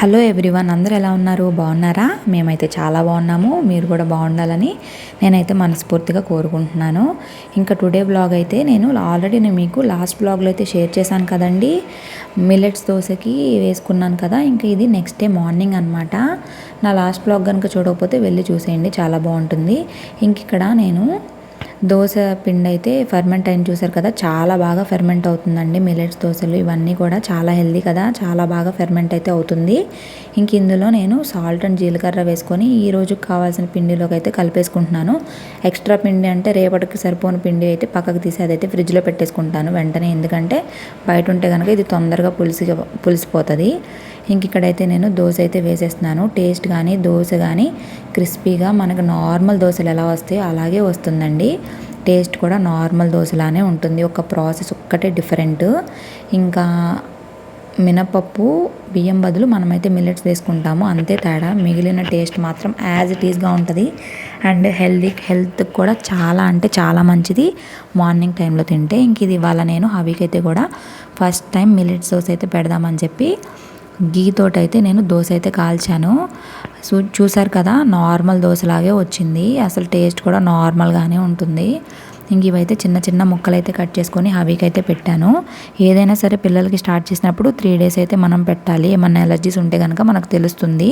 Hello everyone అందరు ఎలా ఉన్నారు? బాగున్నారా? మేమైతే చాలా బాగున్నాము. మీరు కూడా బాగుండాలని నేనైతే మనస్ఫూర్తిగా కోరుకుంటున్నాను. ఇంకా టుడే బ్లాగ్ అయితే నేను ఆల్రెడీ నేను మీకు లాస్ట్ బ్లాగ్లో అయితే షేర్ చేశాను కదండి. మిల్లెట్స్ దోశకి వేసుకున్నాను కదా ఇంకా ఇది నెక్స్ట్ డే మార్నింగ్ అనమాట నా లాస్ట్ బ్లాగ్ కనుక చూడకపోతే వెళ్ళి చూసేయండి చాలా బాగుంటుంది. ఇంక ఇక్కడ నేను దోశ పిండి అయితే ఫెర్మెంట్ అయిన చూసారు కదా చాలా బాగా ఫెర్మెంట్ అవుతుందండి మిలెట్స్ దోశలు ఇవన్నీ కూడా చాలా హెల్దీ కదా చాలా బాగా ఫెర్మెంట్ అయితే అవుతుంది. ఇంక ఇందులో నేను సాల్ట్ అండ్ జీలకర్ర వేసుకొని ఈ రోజుకి కావాల్సిన పిండిలోకి అయితే కలిపేసుకుంటున్నాను. ఎక్స్ట్రా పిండి అంటే రేపటికి సరిపోని పిండి అయితే పక్కకు తీసి అదైతే ఫ్రిడ్జ్లో పెట్టేసుకుంటాను వెంటనే ఎందుకంటే బయట ఉంటే కనుక ఇది తొందరగా పులిసి పులిసిపోతుంది. ఇంక ఇక్కడైతే నేను దోశ అయితే వేసేస్తున్నాను. టేస్ట్ కానీ దోశ కానీ క్రిస్పీగా మనకు నార్మల్ దోశలు ఎలా వస్తాయో అలాగే వస్తుందండి. టేస్ట్ కూడా నార్మల్ దోశలానే ఉంటుంది. ఒక ప్రాసెస్ ఒక్కటే డిఫరెంట్. ఇంకా మినపప్పు బియ్యం బదులు మనమైతే మిల్లెట్స్ వేసుకుంటాము. అంతే తేడా. మిగిలిన టేస్ట్ మాత్రం యాజ్ ఇట్ ఈస్గా ఉంటుంది. అండ్ హెల్దీ హెల్త్ కూడా చాలా అంటే చాలా మంచిది. మార్నింగ్ టైంలో తింటే ఇంక ఇది ఇవాళ నేను హవీకి అయితే కూడా ఫస్ట్ టైం మిల్లెట్స్ దోశ అయితే పెడదామని చెప్పి గీతోటి అయితే నేను దోశ అయితే కాల్చాను. సో చూసారు కదా నార్మల్ దోశలాగే వచ్చింది. అసలు టేస్ట్ కూడా నార్మల్గానే ఉంటుంది. ఇంక ఇవైతే చిన్న చిన్న ముక్కలు అయితే కట్ చేసుకొని హవీకి అయితే పెట్టాను. ఏదైనా సరే పిల్లలకి స్టార్ట్ చేసినప్పుడు త్రీ డేస్ అయితే మనం పెట్టాలి. ఏమన్నా ఎలర్జీస్ ఉంటే కనుక మనకు తెలుస్తుంది.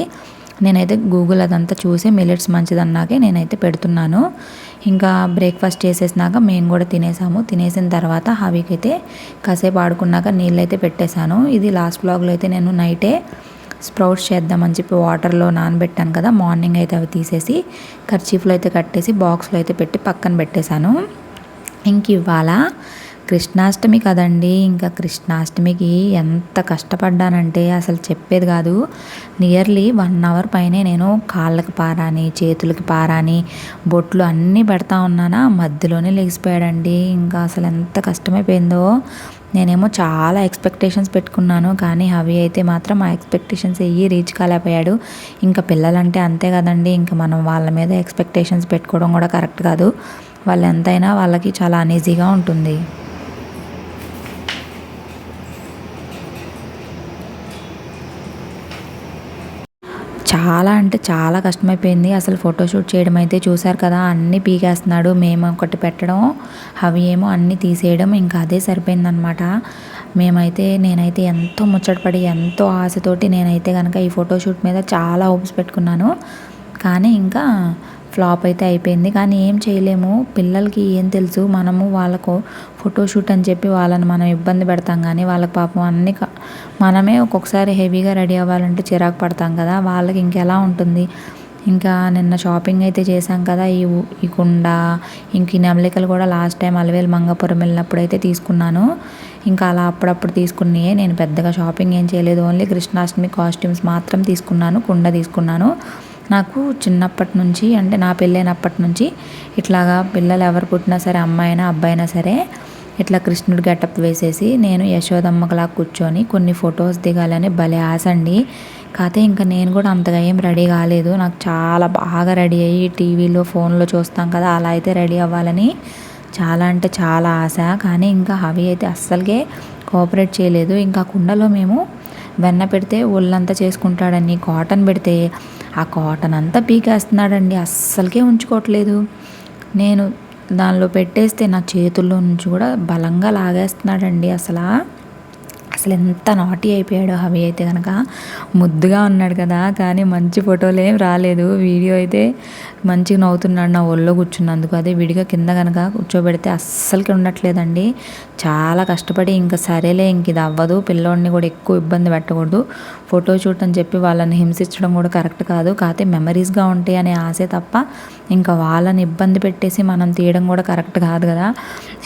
నేనైతే గూగుల్ అదంతా చూసి మిలెట్స్ మంచిదన్నాకే నేనైతే పెడుతున్నాను. ఇంకా బ్రేక్ఫాస్ట్ చేసేసినాక మేము కూడా తినేసాము. తినేసిన తర్వాత హవీకైతే కాసేపు ఆడుకున్నాక నీళ్ళు అయితే పెట్టేశాను. ఇది లాస్ట్ బ్లాగ్లో అయితే నేను నైటే స్ప్రౌట్స్ చేద్దామని చెప్పి వాటర్లో నానబెట్టాను కదా మార్నింగ్ అయితే అవి తీసేసి కర్చీఫ్లో అయితే కట్టేసి బాక్స్లో అయితే పెట్టి పక్కన పెట్టేశాను. ఇంక ఇవాళ కృష్ణాష్టమి కదండి. ఇంకా కృష్ణాష్టమికి ఎంత కష్టపడ్డానంటే అసలు చెప్పేది కాదు. నియర్లీ వన్ అవర్ పైనే నేను కాళ్ళకి పారాని చేతులకి పారాని బొట్లు అన్నీ పెడతా ఉన్నానా. మధ్యలోనే లెగిసిపోయాడండి ఇంకా అసలు ఎంత కష్టమైపోయిందో. నేనేమో చాలా ఎక్స్పెక్టేషన్స్ పెట్టుకున్నాను. కానీ అవి అయితే మాత్రం ఆ ఎక్స్పెక్టేషన్స్ ఎయ్యి రీచ్ కాలేకపోయాడు. ఇంకా పిల్లలంటే అంతే కదండి. ఇంకా మనం వాళ్ళ మీద ఎక్స్పెక్టేషన్స్ పెట్టుకోవడం కూడా కరెక్ట్ కాదు. వాళ్ళు ఎంతైనా వాళ్ళకి చాలా అనీజీగా ఉంటుంది. చాలా అంటే చాలా కష్టమైపోయింది. అసలు ఫోటోషూట్ చేయడం అయితే చూశారు కదా అన్నీ పీకేస్తున్నాడు. మేము ఒకటి పెట్టడం అవి ఏమో అన్నీ తీసేయడం ఇంకా అదే సరిపోయిందనమాట మేమైతే నేనైతే ఎంతో ముచ్చటపడి ఎంతో ఆశతోటి నేనైతే కనుక ఈ ఫోటోషూట్ మీద చాలా హోప్స్ పెట్టుకున్నాను. కానీ ఇంకా ఫ్లాప్ అయితే అయిపోయింది. కానీ ఏం చేయలేము. పిల్లలకి ఏం తెలుసు. మనము వాళ్ళకు ఫోటోషూట్ అని చెప్పి వాళ్ళని మనం ఇబ్బంది పెడతాం కానీ వాళ్ళకి పాపం అన్ని మనమే ఒక్కొక్కసారి హెవీగా రెడీ అవ్వాలంటే చిరాకు పడతాం కదా. వాళ్ళకి ఇంకెలా ఉంటుంది? ఇంకా నిన్న షాపింగ్ అయితే చేశాం కదా. ఈ ఈ కుండ ఇంక ఈ నెమలికలు కూడా లాస్ట్ టైం అలవేలు మంగపురం వెళ్ళినప్పుడు అయితే తీసుకున్నాను. ఇంకా అలా అప్పుడప్పుడు తీసుకున్నాయే. నేను పెద్దగా షాపింగ్ ఏం చేయలేదు. ఓన్లీ కృష్ణాష్టమి కాస్ట్యూమ్స్ మాత్రం తీసుకున్నాను. కుండ తీసుకున్నాను. నాకు చిన్నప్పటి నుంచి అంటే నా పెళ్ళైనప్పటి నుంచి ఇట్లాగా పిల్లలు ఎవరు పుట్టినా సరే అమ్మాయినా అబ్బాయినా సరే ఇట్లా కృష్ణుడు గెటప్ వేసేసి నేను యశోదమ్మకలా కూర్చొని కొన్ని ఫొటోస్ దిగాలని భలే ఆశ అండి. కాకపోతే ఇంకా నేను కూడా అంతగా ఏం రెడీ కాలేదు. నాకు చాలా బాగా రెడీ అయ్యి టీవీలో ఫోన్లో చూస్తాం కదా అలా అయితే రెడీ అవ్వాలని చాలా అంటే చాలా ఆశ. కానీ ఇంకా అవి అయితే అస్సలకే కోఆపరేట్ చేయలేదు. ఇంకా కుండలో మేము వెన్న పెడితే ఒళ్ళంతా చేసుకుంటాడని కాటన్ పెడితే ఆ కాటన్ అంతా పీకేస్తున్నాడండి అస్సలకే ఉంచుకోవట్లేదు. నేను దానిలో పెట్టేస్తే నా చేతుల్లో నుంచి కూడా బలంగా లాగేస్తున్నాడండి అసలు. అసలు ఎంత నాటి అయిపోయాడో హవి అయితే కనుక ముద్దుగా ఉన్నాడు కదా కానీ మంచి ఫోటోలు ఏం రాలేదు. వీడియో అయితే మంచిగా నవ్వుతున్నాడు నా ఒళ్ళో కూర్చున్నందుకు. అదే విడిగా కింద కనుక కూర్చోబెడితే అస్సలకి ఉండట్లేదండి. చాలా కష్టపడి ఇంకా సరేలే ఇంక ఇది అవ్వదు. పిల్లోడిని కూడా ఎక్కువ ఇబ్బంది పెట్టకూడదు. ఫోటో షూట్ అని చెప్పి వాళ్ళని హింసించడం కూడా కరెక్ట్ కాదు. కాకపోతే మెమరీస్గా ఉంటాయి అనే ఆశే తప్ప ఇంకా వాళ్ళని ఇబ్బంది పెట్టేసి మనం తీయడం కూడా కరెక్ట్ కాదు కదా.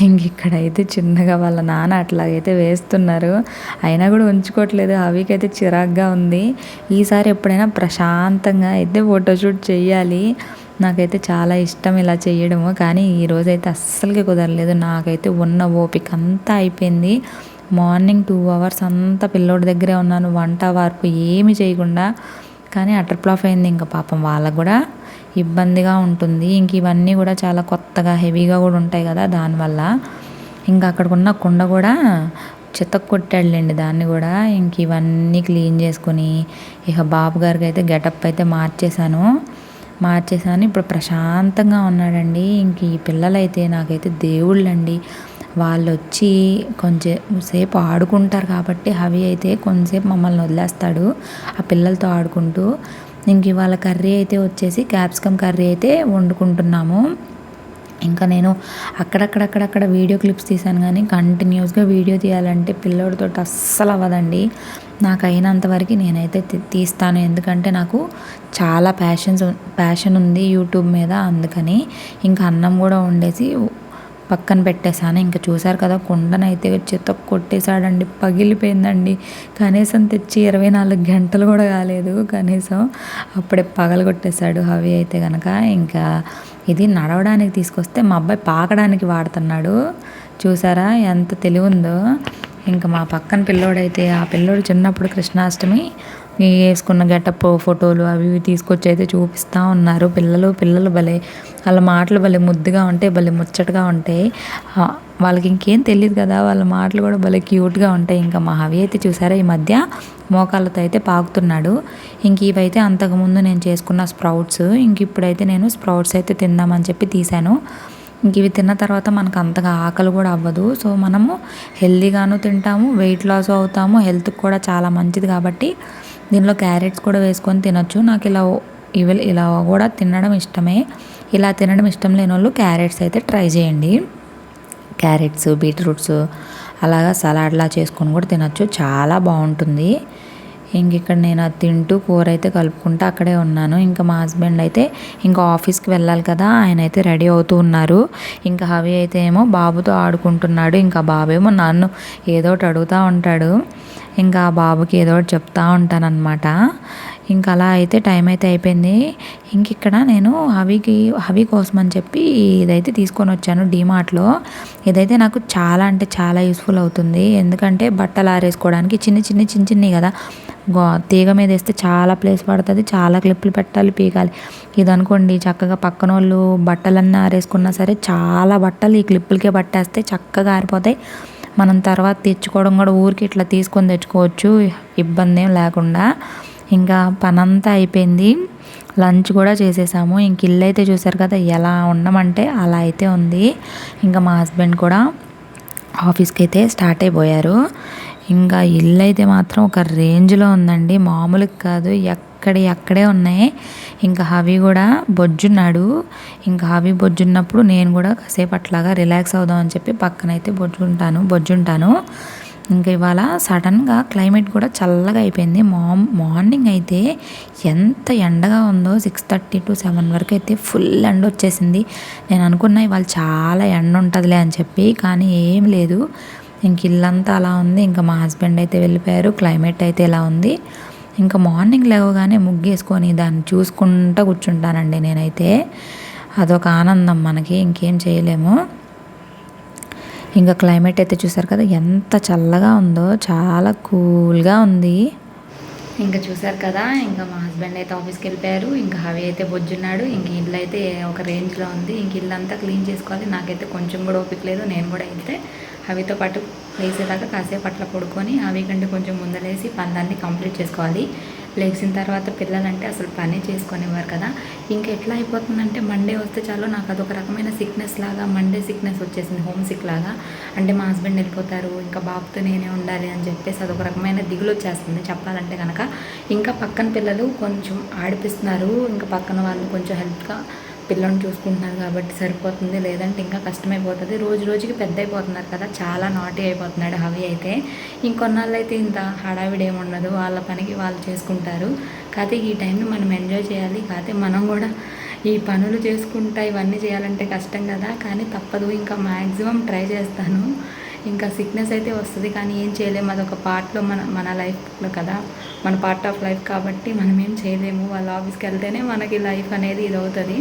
ఇంక ఇక్కడైతే చిన్నగా వాళ్ళ నాన్న అట్లాగైతే వేస్తున్నారు. అయినా కూడా ఉంచుకోవట్లేదు. అవికైతే చిరాగ్గా ఉంది. ఈసారి ఎప్పుడైనా ప్రశాంతంగా అయితే ఫోటోషూట్ చేయాలి. నాకైతే చాలా ఇష్టం ఇలా చేయడము. కానీ ఈరోజైతే అస్సలకి కుదరలేదు. నాకైతే ఉన్న ఓపిక అంతా అయిపోయింది. మార్నింగ్ టూ అవర్స్ అంతా పిల్లోడి దగ్గరే ఉన్నాను. వంట వార్పు ఏమి చేయకుండా. కానీ అటర్ప్లాఫ్ అయింది. ఇంకా పాపం వాళ్ళకు కూడా ఇబ్బందిగా ఉంటుంది. ఇంక ఇవన్నీ కూడా చాలా కొత్తగా హెవీగా కూడా ఉంటాయి కదా దానివల్ల. ఇంకా అక్కడికున్న కుండ కూడా చెత్త కొట్టాడులేండి దాన్ని కూడా. ఇంక ఇవన్నీ క్లీన్ చేసుకొని ఇక బాబు గారికి అయితే గెటప్ అయితే మార్చేశాను. మార్చేసాను ఇప్పుడు ప్రశాంతంగా ఉన్నాడండి. ఇంక ఈ పిల్లలైతే నాకైతే దేవుళ్ళండి. వాళ్ళు వచ్చి కొంచెం సేపు ఆడుకుంటారు కాబట్టి హవి అయితే కొంచెంసేపు మమ్మల్ని వదిలేస్తాడు. ఆ పిల్లలతో ఆడుకుంటూ ఇంక ఇవాళ కర్రీ అయితే వచ్చేసి క్యాప్సికమ్ కర్రీ అయితే వండుకుంటున్నాము. ఇంకా నేను అక్కడక్కడక్కడక్కడ వీడియో క్లిప్స్ తీసాను కానీ కంటిన్యూస్గా వీడియో తీయాలంటే పిల్లోడితో అస్సలు అవ్వదండి. నాకు అయినంత వరకు నేనైతే తీస్తాను. ఎందుకంటే నాకు చాలా ప్యాషన్స్ ప్యాషన్ ఉంది యూట్యూబ్ మీద అందుకని. ఇంకా అన్నం కూడా వండేసి పక్కన పెట్టేశాను. ఇంకా చూశారు కదా కుండనైతే చెత్త కొట్టేశాడండి. పగిలిపోయిందండి. కనీసం తెచ్చి ఇరవై నాలుగు గంటలు కూడా కాలేదు. కనీసం అప్పుడే పగలు కొట్టేశాడు అవి అయితే కనుక ఇంకా ఇది నడవడానికి తీసుకొస్తే మా అబ్బాయి పాకడానికి వాడుతున్నాడు. చూసారా ఎంత తెలివి ఉందో. ఇంకా మా పక్కన పిల్లోడైతే ఆ పిల్లోడు చిన్నప్పుడు కృష్ణాష్టమి వేసుకున్న గెటప్ ఫోటోలు అవి ఇవి తీసుకొచ్చి అయితే చూపిస్తూ ఉన్నారు. పిల్లలు పిల్లలు భలే వాళ్ళ మాటలు భలే ముద్దుగా ఉంటాయి భలే ముచ్చటగా ఉంటాయి. వాళ్ళకి ఇంకేం తెలియదు కదా వాళ్ళ మాటలు కూడా భలే క్యూట్గా ఉంటాయి. ఇంకా మా హవి అయితే చూసారా ఈ మధ్య మోకాళ్ళతో అయితే పాకుతున్నాడు. ఇంక ఇవైతే అంతకుముందు నేను చేసుకున్న స్ప్రౌట్స్ ఇంక ఇప్పుడైతే నేను స్ప్రౌట్స్ అయితే తిందామని చెప్పి తీశాను. ఇంక ఇవి తిన్న తర్వాత మనకు అంతగా ఆకలి కూడా అవ్వదు. సో మనము హెల్దీగాను తింటాము వెయిట్ లాస్ అవుతాము హెల్త్కి కూడా చాలా మంచిది కాబట్టి దీనిలో క్యారెట్స్ కూడా వేసుకొని తినొచ్చు. నాకు ఇలా ఇవి ఇలా కూడా తినడం ఇష్టమే. ఇలా తినడం ఇష్టం లేని వాళ్ళు క్యారెట్స్ అయితే ట్రై చేయండి. క్యారెట్స్ బీట్రూట్స్ అలాగా సలాడ్లా చేసుకొని కూడా తినొచ్చు. చాలా బాగుంటుంది. ఇంక ఇక్కడ నేను అది తింటూ కూర అయితే కలుపుకుంటూ అక్కడే ఉన్నాను. ఇంకా మా హస్బెండ్ అయితే ఇంకా ఆఫీస్కి వెళ్ళాలి కదా ఆయన అయితే రెడీ అవుతూ ఉన్నారు. ఇంకా హవి అయితే ఏమో బాబుతో ఆడుకుంటున్నాడు. ఇంకా బాబేమో నన్ను ఏదో ఒకటి అడుగుతూ ఉంటాడు. ఇంకా ఆ బాబుకి ఏదో ఒకటి చెప్తా ఉంటానన్నమాట. ఇంకా అలా అయితే టైం అయితే అయిపోయింది. ఇంక ఇక్కడ నేను హవికి హవి కోసం అని చెప్పి ఇదైతే తీసుకొని వచ్చాను డీమార్ట్లో. ఇదైతే నాకు చాలా అంటే చాలా యూస్ఫుల్ అవుతుంది. ఎందుకంటే బట్టలు ఆరేసుకోవడానికి చిన్న చిన్న చిన్న చిన్నవి కదా. తీగ మీద వేస్తే చాలా ప్లేస్ పడుతుంది. చాలా క్లిప్పులు పెట్టాలి పీకాలి. ఇది అనుకోండి చక్కగా పక్కన వాళ్ళు బట్టలన్నీ ఆరేసుకున్నా సరే చాలా బట్టలు ఈ క్లిప్పులకే పట్టేస్తే చక్కగా ఆరిపోతాయి. మనం తర్వాత తెచ్చుకోవడం కూడా ఊరికి ఇట్లా తీసుకొని తెచ్చుకోవచ్చు. ఇబ్బంది ఏం లేకుండా. ఇంకా పనంతా అయిపోయింది. లంచ్ కూడా చేసేసాము. ఇంక ఇల్లు అయితే చూసారు కదా ఎలా ఉండమంటే అలా అయితే ఉంది. ఇంకా మా హస్బెండ్ కూడా ఆఫీస్కి అయితే స్టార్ట్ అయిపోయారు. ఇంకా ఇల్లు అయితే మాత్రం ఒక రేంజ్లో ఉందండి. మామూలుగా కాదు. ఎక్క అక్కడే ఉన్నాయి. ఇంకా హవి కూడా బొజ్జున్నాడు. ఇంకా హవి బొజ్జున్నప్పుడు నేను కూడా కాసేపు అట్లాగా రిలాక్స్ అవుదాం అని చెప్పి పక్కనైతే బొజ్జుంటాను బొజ్జుంటాను. ఇంకా ఇవాళ సడన్గా క్లైమేట్ కూడా చల్లగా అయిపోయింది. మా మార్నింగ్ అయితే ఎంత ఎండగా ఉందో సిక్స్ థర్టీ టు సెవెన్ వరకు అయితే ఫుల్ ఎండ వచ్చేసింది. నేను అనుకున్నా ఇవాళ చాలా ఎండ ఉంటుందిలే అని చెప్పి కానీ ఏం లేదు. ఇంక ఇల్లంతా అలా ఉంది. ఇంకా మా హస్బెండ్ అయితే వెళ్ళిపోయారు. క్లైమేట్ అయితే ఇలా ఉంది. ఇంకా మార్నింగ్ లేవగానే ముగ్గేసుకొని దాన్ని చూసుకుంటూ కూర్చుంటానండి నేనైతే. అదొక ఆనందం మనకి ఇంకేం చేయలేము. ఇంకా క్లైమేట్ అయితే చూసారు కదా ఎంత చల్లగా ఉందో చాలా కూల్గా ఉంది. ఇంకా చూసారు కదా ఇంకా మా హస్బెండ్ అయితే ఆఫీస్కి వెళ్ళిపోయారు. ఇంకా హవి అయితే బొజ్జున్నాడు. ఇంక ఇల్లు అయితే ఒక రేంజ్లో ఉంది. ఇంక ఇల్లు అంతా క్లీన్ చేసుకోవాలి. నాకైతే కొంచెం కూడా ఓపిక లేదు. నేను కూడా అయితే అవితో పాటు వేసేదాకా కాసేపు అట్లా పడుకొని అవి కంటే కొంచెం ముందలేసి పనులన్నీ కంప్లీట్ చేసుకోవాలి. లేచిన తర్వాత పిల్లలంటే అసలు పని చేసుకునేవారు కదా. ఇంకా ఎట్లా అయిపోతుందంటే మండే వస్తే చాలు నాకు అదొక రకమైన సిక్నెస్ లాగా మండే సిక్నెస్ వచ్చేసింది హోమ్ సిక్ లాగా. అంటే మా హస్బెండ్ వెళ్ళిపోతారు ఇంకా బాబుతో నేనే ఉండాలి అని చెప్పేసి అదొక రకమైన దిగులు వచ్చేస్తుంది చెప్పాలంటే కనుక ఇంకా పక్కన పిల్లలు కొంచెం ఆడిపిస్తున్నారు ఇంకా పక్కన వాళ్ళు కొంచెం హెల్ప్గా పిల్లల్ని చూసుకుంటున్నారు కాబట్టి సరిపోతుంది. లేదంటే ఇంకా కష్టమైపోతుంది. రోజు రోజుకి పెద్ద అయిపోతున్నారు కదా. చాలా నాటి అయిపోతున్నాడు హవి అయితే. ఇంకొన్నాళ్ళు అయితే ఇంత హడావిడి ఏముండదు. వాళ్ళ పనికి వాళ్ళు చేసుకుంటారు. కాకపోతే ఈ టైంని మనం ఎంజాయ్ చేయాలి. కాకపోతే మనం కూడా ఈ పనులు చేసుకుంటా ఇవన్నీ చేయాలంటే కష్టం కదా. కానీ తప్పదు. ఇంకా మ్యాక్సిమం ట్రై చేస్తాను. ఇంకా సిక్నెస్ అయితే వస్తుంది. కానీ ఏం చేయలేము అదొక పార్ట్లో మన మన లైఫ్లో కదా. మన పార్ట్ ఆఫ్ లైఫ్ కాబట్టి మనం ఏం చేయలేము. వాళ్ళ ఆఫీస్కి వెళ్తేనే మనకి లైఫ్ అనేది ఇది అవుతుంది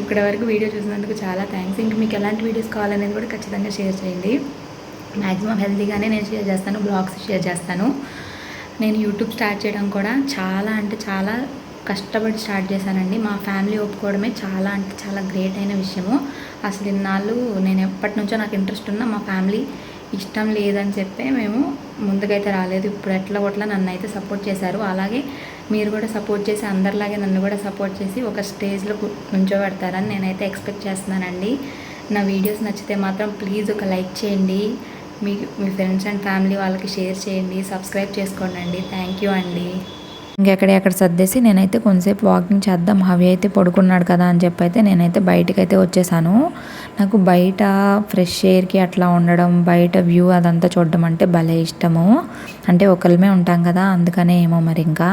ఇప్పటి వరకు వీడియో చూసినందుకు చాలా థ్యాంక్స్ ఇంక మీకు ఎలాంటి వీడియోస్ కావాలనేది కూడా ఖచ్చితంగా షేర్ చేయండి. మ్యాక్సిమం హెల్తీగానే నేను షేర్ చేస్తాను బ్లాగ్స్ షేర్ చేస్తాను. నేను యూట్యూబ్ స్టార్ట్ చేయడం కూడా చాలా అంటే చాలా కష్టపడి స్టార్ట్ చేశానండి. మా ఫ్యామిలీ ఒప్పుకోవడమే చాలా అంటే చాలా గ్రేట్ అయిన విషయము. అసలు ఇన్నాళ్ళు నేను ఎప్పటి నుంచో నాకు ఇంట్రెస్ట్ ఉన్న మా ఫ్యామిలీ ఇష్టం లేదని చెప్పి మేము ముందుకైతే రాలేదు. ఇప్పుడు ఎట్లా కొట్లా నన్ను అయితే సపోర్ట్ చేశారు. అలాగే మీరు కూడా సపోర్ట్ చేసి అందరిలాగే నన్ను కూడా సపోర్ట్ చేసి ఒక స్టేజ్లో నుంచోబెడతారని నేనైతే ఎక్స్పెక్ట్ చేస్తున్నానండి. నా వీడియోస్ నచ్చితే మాత్రం ప్లీజ్ ఒక లైక్ చేయండి. మీ మీ ఫ్రెండ్స్ అండ్ ఫ్యామిలీ వాళ్ళకి షేర్ చేయండి. సబ్స్క్రైబ్ చేసుకోండి థ్యాంక్ యూ అండి. ఇంకెక్కడెక్కడ సర్దేసి నేనైతే కొంతసేపు వాకింగ్ చేద్దాం. హవి అయితే పడుకున్నాడు కదా అని చెప్పి అయితే నేనైతే బయటకు అయితే వచ్చేసాను. నాకు బయట ఫ్రెష్ ఎయిర్కి అట్లా ఉండడం బయట వ్యూ అదంతా చూడడం అంటే భలే ఇష్టము. అంటే ఒకరిమే ఉంటాం కదా అందుకనే ఏమో మరి ఇంకా.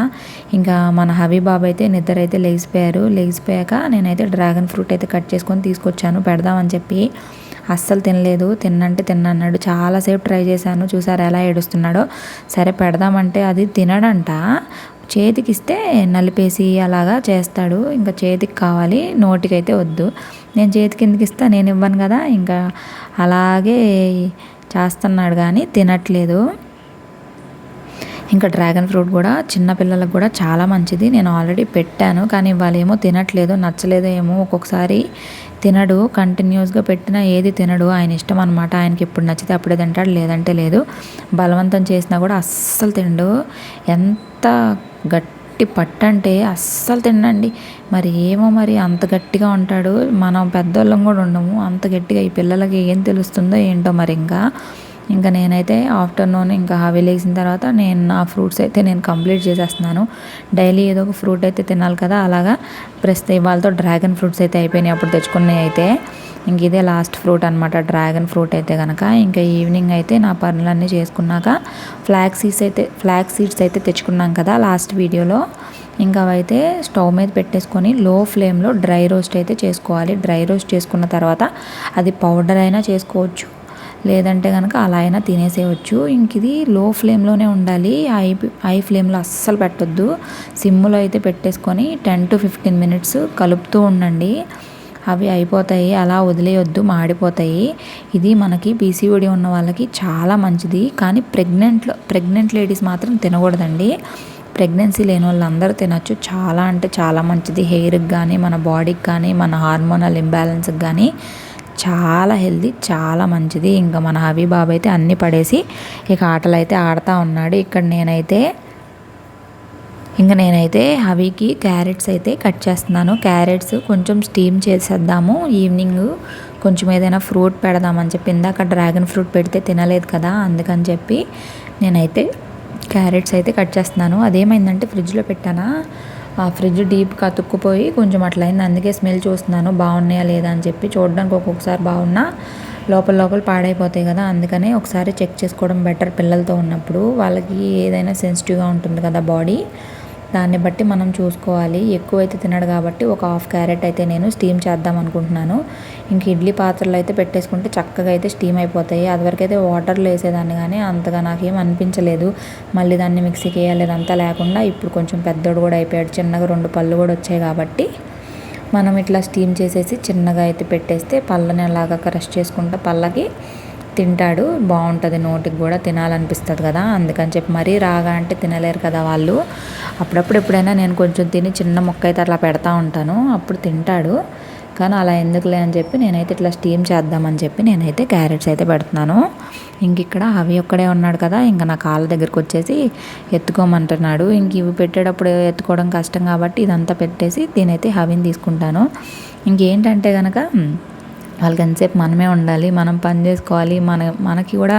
ఇంకా మన హవి బాబు అయితే నిద్ర అయితే లేచిపోయారు. లేచిపోయాక నేనైతే డ్రాగన్ ఫ్రూట్ అయితే కట్ చేసుకొని తీసుకొచ్చాను. పెడదామని చెప్పి అస్సలు తినలేదు తిన్నంటే తిన్నన్నాడు చాలాసేపు ట్రై చేశాను చూసారు ఎలా ఏడుస్తున్నాడో. సరే పెడదామంటే అది తినడంట. చేతికి ఇస్తే నలిపేసి అలాగా చేస్తాడు. ఇంకా చేతికి కావాలి నోటికైతే వద్దు. నేను చేతి కిందకి ఇస్తా? నేను ఇవ్వను కదా. ఇంకా అలాగే చేస్తున్నాడు కానీ తినట్లేదు. ఇంకా డ్రాగన్ ఫ్రూట్ కూడా చిన్న పిల్లలకు కూడా చాలా మంచిది. నేను ఆల్రెడీ పెట్టాను కానీ వాళ్ళేమో తినట్లేదు నచ్చలేదు ఏమో ఒక్కొక్కసారి తినడు కంటిన్యూస్గా పెట్టినా ఏది తినడు. ఆయన ఇష్టం అనమాట ఆయనకి ఎప్పుడు నచ్చితే అప్పుడే తింటాడు లేదంటే లేదు. బలవంతం చేసినా కూడా అస్సలు తినడు ఎంత గట్టి పట్టంటే అస్సలు తినండి మరి ఏమో మరి అంత గట్టిగా ఉంటాడు. మనం పెద్దోళ్ళం కూడా ఉండము. అంత గట్టిగా ఈ పిల్లలకి ఏం తెలుస్తుందో ఏంటో మరి ఇంకా. ఇంకా నేనైతే ఆఫ్టర్నూన్ ఇంకా హవీ లేచిన తర్వాత నేను నా ఫ్రూట్స్ అయితే నేను కంప్లీట్ చేసేస్తున్నాను. డైలీ ఏదో ఒక ఫ్రూట్ అయితే తినాలి కదా అలాగా. ప్రస్తుతం ఇవాళతో డ్రాగన్ ఫ్రూట్స్ అయితే అయిపోయినాయి అప్పుడు తెచ్చుకున్నాయి అయితే. ఇంక ఇదే లాస్ట్ ఫ్రూట్ అనమాట డ్రాగన్ ఫ్రూట్ అయితే కనుక ఇంకా ఈవినింగ్ అయితే నా పనులన్నీ చేసుకున్నాక ఫ్లాగ్ సీడ్స్ అయితే ఫ్లాగ్ సీడ్స్ అయితే తెచ్చుకున్నాం కదా లాస్ట్ వీడియోలో. ఇంకా అవైతే స్టవ్ మీద పెట్టేసుకొని లో ఫ్లేమ్లో డ్రై రోస్ట్ అయితే చేసుకోవాలి. డ్రై రోస్ట్ చేసుకున్న తర్వాత అది పౌడర్ అయినా చేసుకోవచ్చు. లేదంటే కనుక అలా అయినా తినేసేయచ్చు. ఇంక ఇది లో ఫ్లేమ్లోనే ఉండాలి. ఐ ఐ ఫ్లేమ్లో అస్సలు పెట్టొద్దు. సిమ్లో అయితే పెట్టేసుకొని టెన్ టు ఫిఫ్టీన్ మినిట్స్ కలుపుతూ ఉండండి. అవి అయిపోతాయి. అలా వదిలేయొద్దు. మాడిపోతాయి. ఇది మనకి పీసీఓడి ఉన్న వాళ్ళకి చాలా మంచిది. కానీ ప్రెగ్నెంట్లో ప్రెగ్నెంట్ లేడీస్ మాత్రం తినకూడదండి. ప్రెగ్నెన్సీ లేని వాళ్ళందరూ తినచ్చు. చాలా అంటే చాలా మంచిది. హెయిర్కి కానీ మన బాడీకి కానీ మన హార్మోనల్ ఇంబ్యాలెన్స్కి కానీ చాలా హెల్దీ చాలా మంచిది. ఇంకా మన హబీ బాబు అయితే అన్నీ పడేసి ఇక ఆటలు అయితే ఆడుతూ ఉన్నాడు. ఇక్కడ నేనైతే ఇంకా నేనైతే హవీకి క్యారెట్స్ అయితే కట్ చేస్తున్నాను. క్యారెట్స్ కొంచెం స్టీమ్ చేసేద్దాము. ఈవినింగ్ కొంచెం ఏదైనా ఫ్రూట్ పెడదామని చెప్పి ఇందాక డ్రాగన్ ఫ్రూట్ పెడితే తినలేదు కదా అందుకని చెప్పి నేనైతే క్యారెట్స్ అయితే కట్ చేస్తున్నాను. అదేమైందంటే ఫ్రిడ్జ్లో పెట్టానా? ఆ ఫ్రిడ్జ్ డీప్గా అతుక్కుపోయి కొంచెం అట్లయింది. అందుకే స్మెల్ చూస్తున్నాను. బాగున్నాయా లేదా అని చెప్పి చూడడానికి ఒక్కొక్కసారి బాగున్నా లోపల లోపల పాడైపోతాయి కదా. అందుకనే ఒకసారి చెక్ చేసుకోవడం బెటర్ పిల్లలతో ఉన్నప్పుడు. వాళ్ళకి ఏదైనా సెన్సిటివ్గా ఉంటుంది కదా బాడీ. దాన్ని బట్టి మనం చూసుకోవాలి. ఎక్కువైతే తినడు కాబట్టి ఒక హాఫ్ క్యారెట్ అయితే నేను స్టీమ్ చేద్దాం అనుకుంటున్నాను. ఇంక ఇడ్లీ పాత్రలు అయితే పెట్టేసుకుంటే చక్కగా అయితే స్టీమ్ అయిపోతాయి. అదివరకైతే వాటర్లో వేసేదాన్ని కానీ అంతగా నాకేం అనిపించలేదు. మళ్ళీ దాన్ని మిక్సీకి వేయాలి ఇదంతా లేకుండా ఇప్పుడు కొంచెం పెద్దోడు కూడా అయిపోయాడు. చిన్నగా రెండు పళ్ళు కూడా వచ్చాయి కాబట్టి మనం ఇట్లా స్టీమ్ చేసేసి చిన్నగా అయితే పెట్టేస్తే పళ్ళని అలాగా క్రష్ చేసుకుంటే పళ్ళకి తింటాడు బాగుంటుంది నోటికి కూడా తినాలనిపిస్తుంది కదా. అందుకని చెప్పి మరీ రాగా అంటే తినలేరు కదా వాళ్ళు. అప్పుడప్పుడు ఎప్పుడైనా నేను కొంచెం తిని చిన్న మొక్క అయితే అట్లా పెడతా ఉంటాను. అప్పుడు తింటాడు. కానీ అలా ఎందుకులే అని చెప్పి నేనైతే ఇట్లా స్టీమ్ చేద్దామని చెప్పి నేనైతే క్యారెట్స్ అయితే పెడుతున్నాను. ఇంక ఇక్కడ అవి ఒక్కడే ఉన్నాడు కదా ఇంకా నా కాళ్ళ దగ్గరికి వచ్చేసి ఎత్తుకోమంటున్నాడు. ఇంక ఇవి పెట్టేటప్పుడు ఎత్తుకోవడం కష్టం కాబట్టి ఇదంతా పెట్టేసి దీనైతే హవిని తీసుకుంటాను. ఇంకేంటంటే కనుక వాళ్ళకి ఎంతసేపు మనమే ఉండాలి మనం పని చేసుకోవాలి మన మనకి కూడా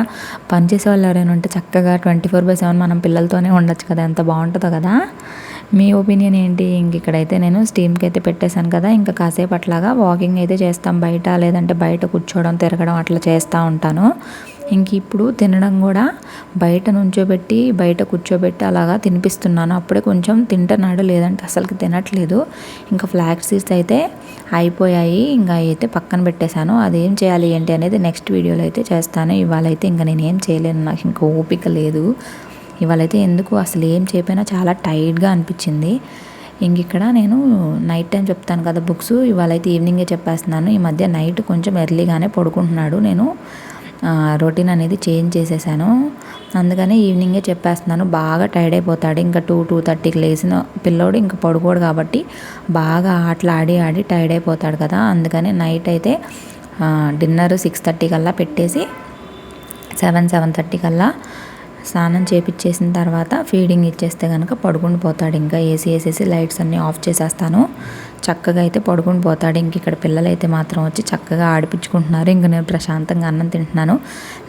పని చేసే వాళ్ళు ఎవరైనా ఉంటే చక్కగా ట్వంటీ ఫోర్ బై సెవెన్ మనం పిల్లలతోనే ఉండొచ్చు కదా ఎంత బాగుంటుందో కదా. మీ ఒపీనియన్ ఏంటి? ఇంక ఇక్కడైతే నేను స్టీమ్కి అయితే పెట్టేశాను కదా ఇంకా కాసేపు అట్లాగా వాకింగ్ అయితే చేస్తాం బయట లేదంటే బయట కూర్చోవడం తిరగడం అట్లా చేస్తూ ఉంటాను. ఇంక ఇప్పుడు తినడం కూడా బయట నుంచోబెట్టి బయట కూర్చోబెట్టి అలాగా తినిపిస్తున్నాను. అప్పుడే కొంచెం తింటున్నాడు లేదంటే అసలుకి తినట్లేదు. ఇంకా ఫ్లాక్ సీడ్స్ అయితే అయిపోయాయి. ఇంకా అయితే పక్కన పెట్టేశాను. ఏం చేయాలి ఏంటి అనేది నెక్స్ట్ వీడియోలో అయితే చేస్తాను. ఇవాళ అయితే ఇంకా నేను ఏం చేయలేను. నాకు ఇంకా ఓపిక లేదు. ఇవాళైతే ఎందుకు? అసలు ఏం చేయకపోయినా చాలా టైట్గా అనిపించింది. ఇంక ఇక్కడ నేను నైట్ టైం చెప్తాను కదా బుక్స్. ఇవాళైతే ఈవినింగే చెప్పేస్తున్నాను. ఈ మధ్య నైట్ కొంచెం ఎర్లీగానే పడుకుంటున్నాడు. నేను రొటీన్ అనేది చేంజ్ చేసేసాను. అందుకనే ఈవినింగే చెప్పేస్తున్నాను. బాగా టైర్డ్ అయిపోతాడు. ఇంకా టూ టూ థర్టీకి లేచిన పిల్లోడు ఇంకా పడుకోడు కాబట్టి బాగా ఆటలు ఆడి ఆడి టైర్డ్ అయిపోతాడు కదా. అందుకనే నైట్ అయితే డిన్నర్ సిక్స్ థర్టీ కల్లా పెట్టేసి సెవెన్ సెవెన్ థర్టీ కల్లా స్నానం చేపించేసిన తర్వాత ఫీడింగ్ ఇచ్చేస్తే కనుక పడుకుని పోతాడు ఇంకా ఏసీ వేసేసి లైట్స్ అన్నీ ఆఫ్ చేసేస్తాను. చక్కగా అయితే పడుకుని పోతాడు. ఇంక ఇక్కడ పిల్లలు అయితే మాత్రం వచ్చి చక్కగా ఆడిపించుకుంటున్నారు. ఇంక నేను ప్రశాంతంగా అన్నం తింటున్నాను.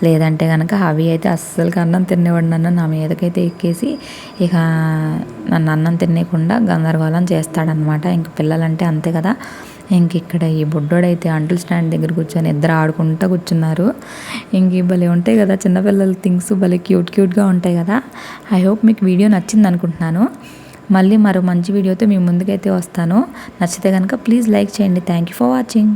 లేదంటే కనుక అవి అయితే అస్సలుకి అన్నం తినేవాడు నన్ను నా మీదకైతే ఎక్కేసి ఇక నన్ను అన్నం తినేయకుండా గందరగోళం చేస్తాడనమాట ఇంక పిల్లలంటే అంతే కదా. ఇంక ఇక్కడ ఈ బుడ్డోడైతే అంటుల్ స్టాండ్ దగ్గర కూర్చొని ఇద్దరు ఆడుకుంటూ కూర్చున్నారు. ఇంక భలే ఉంటాయి కదా చిన్నపిల్లల థింగ్స్. భలే క్యూట్ క్యూట్గా ఉంటాయి కదా. ఐ హోప్ మీకు వీడియో నచ్చింది అనుకుంటున్నాను మళ్ళీ మరో మంచి వీడియోతో మీ ముందుకైతే వస్తాను. నచ్చితే కనుక ప్లీజ్ లైక్ చేయండి. Thank you for watching